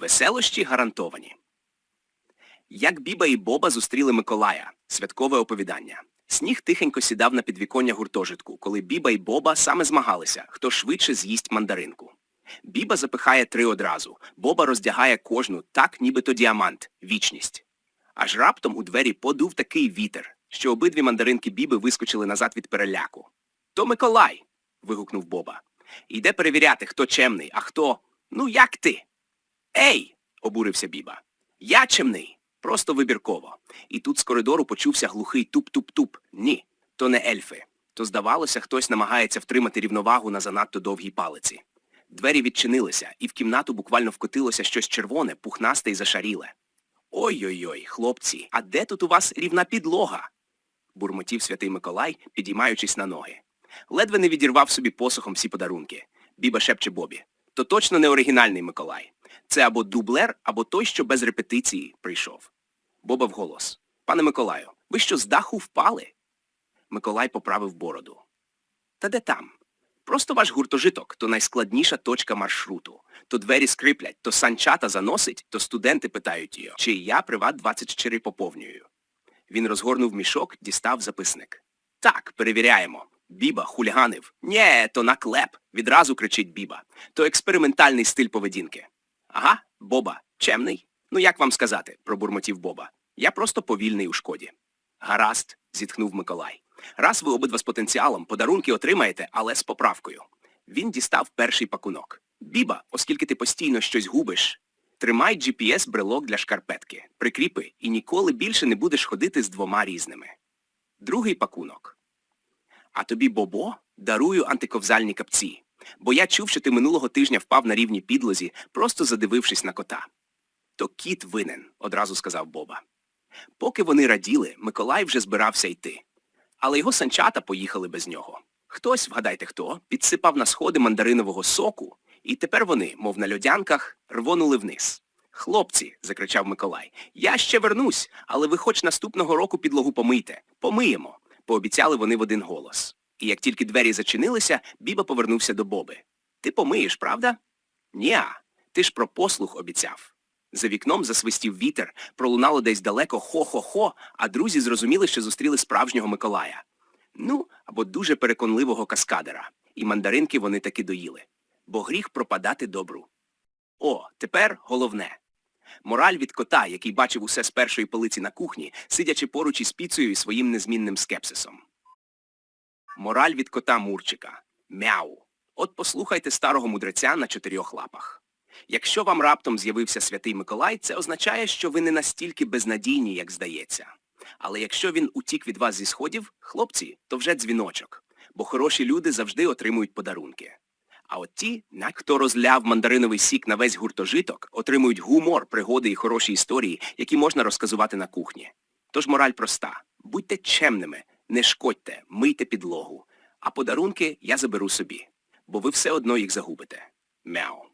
Веселощі гарантовані. Як Біба і Боба зустріли Миколая. Святкове оповідання. Сніг тихенько сідав на підвіконня гуртожитку, коли Біба і Боба саме змагалися, хто швидше з'їсть мандаринку. Біба запихає три одразу, Боба роздягає кожну, так нібито діамант, вічність. Аж раптом у двері подув такий вітер, що обидві мандаринки Біби вискочили назад від переляку. То Миколай. вигукнув Боба. Йде перевіряти, хто чемний, а хто. Ну як ти? Ей. обурився Біба. Я чемний. Просто вибірково. І тут з коридору почувся глухий туп-туп-туп. Ні, то не ельфи. То, здавалося, хтось намагається втримати рівновагу на занадто довгій палиці. Двері відчинилися, і в кімнату буквально вкотилося щось червоне, пухнасте і зашаріле. Ой-ой-ой, хлопці, а де тут у вас рівна підлога? бурмотів святий Миколай, підіймаючись на ноги. Ледве не відірвав собі посохом всі подарунки. Біба шепче Бобі. То точно не оригінальний Миколай. Це або дублер, або той, що без репетиції прийшов. Боба вголос. Пане Миколаю, ви що з даху впали? Миколай поправив бороду. Та де там? Просто ваш гуртожиток то найскладніша точка маршруту. То двері скриплять, то санчата заносить, то студенти питають його, чи я приват 24 поповнюю. Він розгорнув мішок, дістав записник. Так, перевіряємо. Біба хуліганив. Нє, то наклеп. Відразу кричить Біба. То експериментальний стиль поведінки. Ага, Боба, чемний? Ну як вам сказати, пробурмотів Боба. Я просто повільний у шкоді. Гаразд, зітхнув Миколай. Раз ви обидва з потенціалом, подарунки отримаєте, але з поправкою. Він дістав перший пакунок. Біба, оскільки ти постійно щось губиш, тримай GPS-брелок для шкарпетки, прикріпи і ніколи більше не будеш ходити з двома різними. Другий пакунок. А тобі, Бобо, дарую антиковзальні капці. Бо я чув, що ти минулого тижня впав на рівні підлозі, просто задивившись на кота. То кіт винен, одразу сказав Боба. Поки вони раділи, Миколай вже збирався йти. Але його санчата поїхали без нього. Хтось, вгадайте хто, підсипав на сходи мандаринового соку, і тепер вони, мов на льодянках, рвонули вниз. Хлопці, закричав Миколай, я ще вернусь, але ви хоч наступного року підлогу помийте. Помиємо, пообіцяли вони в один голос. І як тільки двері зачинилися, Біба повернувся до Боби. Ти помиєш, правда? Ніа, ти ж про послух обіцяв. За вікном засвистів вітер, пролунало десь далеко хо-хо-хо, а друзі зрозуміли, що зустріли справжнього Миколая. Ну, або дуже переконливого каскадера. І мандаринки вони таки доїли. Бо гріх пропадати добру. О, тепер головне. Мораль від кота, який бачив усе з першої полиці на кухні, сидячи поруч із піцею і своїм незмінним скепсисом. Мораль від кота Мурчика. Мяу. От послухайте старого мудреця на чотирьох лапах. Якщо вам раптом з'явився святий Миколай, це означає, що ви не настільки безнадійні, як здається. Але якщо він утік від вас зі сходів, хлопці, то вже дзвіночок, бо хороші люди завжди отримують подарунки. А от ті, на хто розляв мандариновий сік на весь гуртожиток, отримують гумор, пригоди і хороші історії, які можна розказувати на кухні. Тож мораль проста. Будьте чемними, не шкодьте, мийте підлогу. А подарунки я заберу собі, бо ви все одно їх загубите. Мяу.